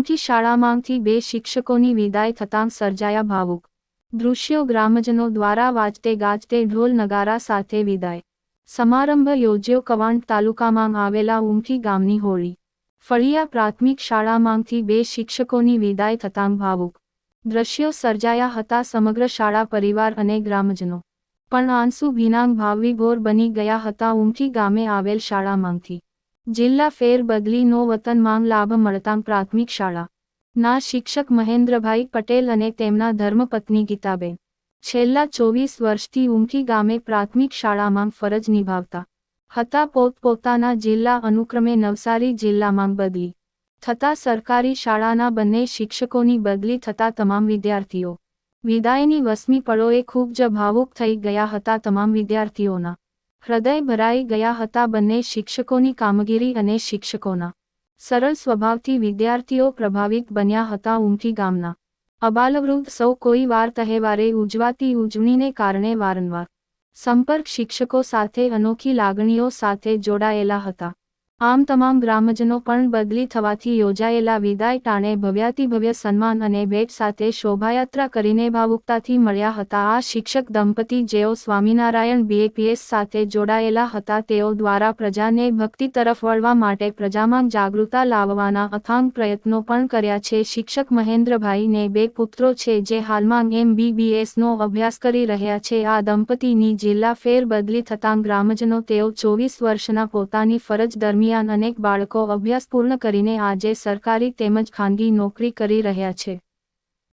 ઉમથી શાળામાંથી બે શિક્ષકોની વિદાય થતાં સર્જાયા ભાવુક. દૃશ્યો ગ્રામજનો દ્વારા વાજતે ગાજતે ઢોલ નગારા સાથે વિદાય. સમારંભ યોજ્યો કવાંટ તાલુકામાં આવેલા ઉમથી ગામની હોળી. ફળિયા પ્રાથમિક શાળામાંથી બે શિક્ષકોની વિદાય થતાં ભાવુક. દ્રશ્યો સર્જાયા હતા સમગ્ર શાળા પરિવાર અને ગ્રામજનો. પણ આંસુ ભીનાંગ ભાવવિભોર બની ગયા હતા ઉમથી ગામે આવેલ શાળામાંથી. જિલ્લા ફેરબદલીનો વતન માંગ લાભ મળતાં પ્રાથમિક શાળા. ના શિક્ષક મહેન્દ્રભાઈ પટેલ અને તેમના ધર્મપત્ની ગીતાબેન. છેલ્લા ચોવીસ વર્ષથી ઉમથી ગામે પ્રાથમિક શાળામાં ફરજ નિભાવતા. હતા પોતપોતાના જિલ્લા અનુક્રમે નવસારી જિલ્લામાં બદલી. થતા સરકારી શાળાના બંને શિક્ષકોની બદલી થતા તમામ વિદ્યાર્થીઓ. વિદાયની વસમી પળોએ ખૂબ જ ભાવુક થઈ ગયા હતા તમામ વિદ્યાર્થીઓના. હૃદય ભરાઈ ગયા હતા બંને શિક્ષકોની કામગીરી અને શિક્ષકોના. સરળ સ્વભાવથી વિદ્યાર્થીઓ પ્રભાવિત બન્યા હતા ઉમથી ગામના. અબાલવૃદ્ધ સૌ કોઈ વાર તહેવારે ઉજવાતી ઉજવણીને કારણે વારંવાર. સંપર્ક શિક્ષકો સાથે અનોખી લાગણીઓ સાથે જોડાયેલા હતા. આમ તમામ ગ્રામજનો પણ બદલી થવાથી યોજાયેલા વિદાય ટાણે ભવ્યાતિભવ્ય સન્માન અને ભેટ સાથે શોભાયાત્રા કરીને ભાવુકતાથી મળ્યા હતા. આ શિક્ષક દંપતી જેઓ સ્વામિનારાયણ બીએપીએસ સાથે જોડાયેલા હતા, તેઓ દ્વારા પ્રજાને ભક્તિ તરફ વળવા માટે પ્રજામાં જાગૃતતા લાવવાના અથાંગ પ્રયત્નો પણ કર્યા છે. શિક્ષક મહેન્દ્રભાઈને બે પુત્રો છે, જે હાલમાં એમબીબીએસનો અભ્યાસ કરી રહ્યા છે. આ દંપતીની જિલ્લા ફેર બદલી થતાં ગ્રામજનો તેઓ ચોવીસ વર્ષના પોતાની ફરજ દરમિયાન દરમિયાન અનેક બાળકો અભ્યાસ પૂર્ણ કરીને આજે સરકારી તેમજ ખાનગી નોકરી કરી રહ્યા છે.